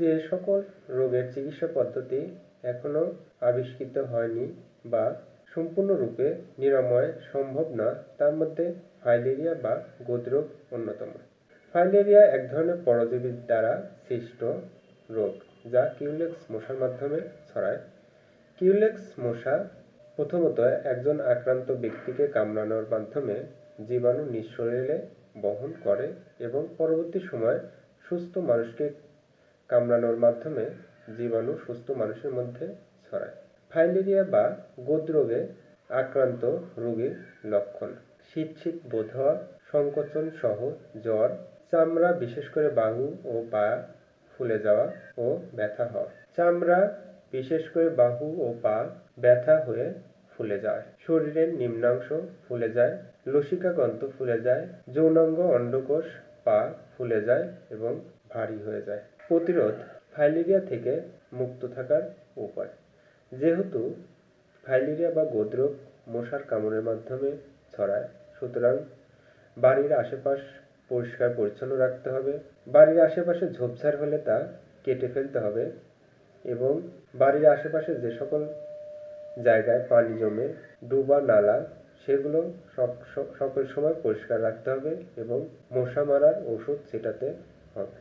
যে সকল রোগের চিকিৎসা পদ্ধতি এখনও আবিষ্কৃত হয়নি বা সম্পূর্ণরূপে নিরাময় সম্ভব না, তার মধ্যে ফাইলেরিয়া বা গোদরোগ অন্যতম। ফাইলেরিয়া এক ধরনের পরজীবীর দ্বারা সৃষ্ট রোগ, যা কিউলেক্স মশার মাধ্যমে ছড়ায়। কিউলেক্স মশা প্রথমত একজন আক্রান্ত ব্যক্তিকে কামড়ানোর মাধ্যমে জীবাণু নিঃশরীরে বহন করে এবং পরবর্তী সময় সুস্থ মানুষকে কামড়ানোর মাধ্যমে জীবাণু সুস্থ মানুষের মধ্যে ছড়ায়। ফাইলেরিয়া বা গোদরোগে আক্রান্ত রোগীর লক্ষণ। শীত বোধ হওয়া, সংকোচন সহ জ্বর, চামড়া বিশেষ করে বাহু ও পা ফুলে যাওয়া ও ব্যথা হওয়া। চামড়া বিশেষ করে বাহু ও পা ব্যথা হয়ে ফুলে যায়। শরীরের নিম্নাংশ ফুলে যায় লসিকা গ্রন্থ ফুলে যায়, যৌনাঙ্গ অন্ডকোষ পা ফুলে যায় এবং ভারী হয়ে যায়। প্রতিরোধ ফাইলেরিয়া থেকে মুক্ত থাকার উপায়। যেহেতু ফাইলেরিয়া বা গোদরোগ মশার কামড়ের মাধ্যমে ছড়ায়, সুতরাং বাড়ির আশেপাশ পরিষ্কার পরিচ্ছন্ন রাখতে হবে। বাড়ির আশেপাশে ঝোপঝাড় হলে তা কেটে ফেলতে হবে এবং বাড়ির আশেপাশে যে সকল জায়গায় পানি জমে ডুবা নালা, সেগুলো সব সকল সময় পরিষ্কার রাখতে হবে এবং মশা মারার ওষুধ ছেটাতে হবে।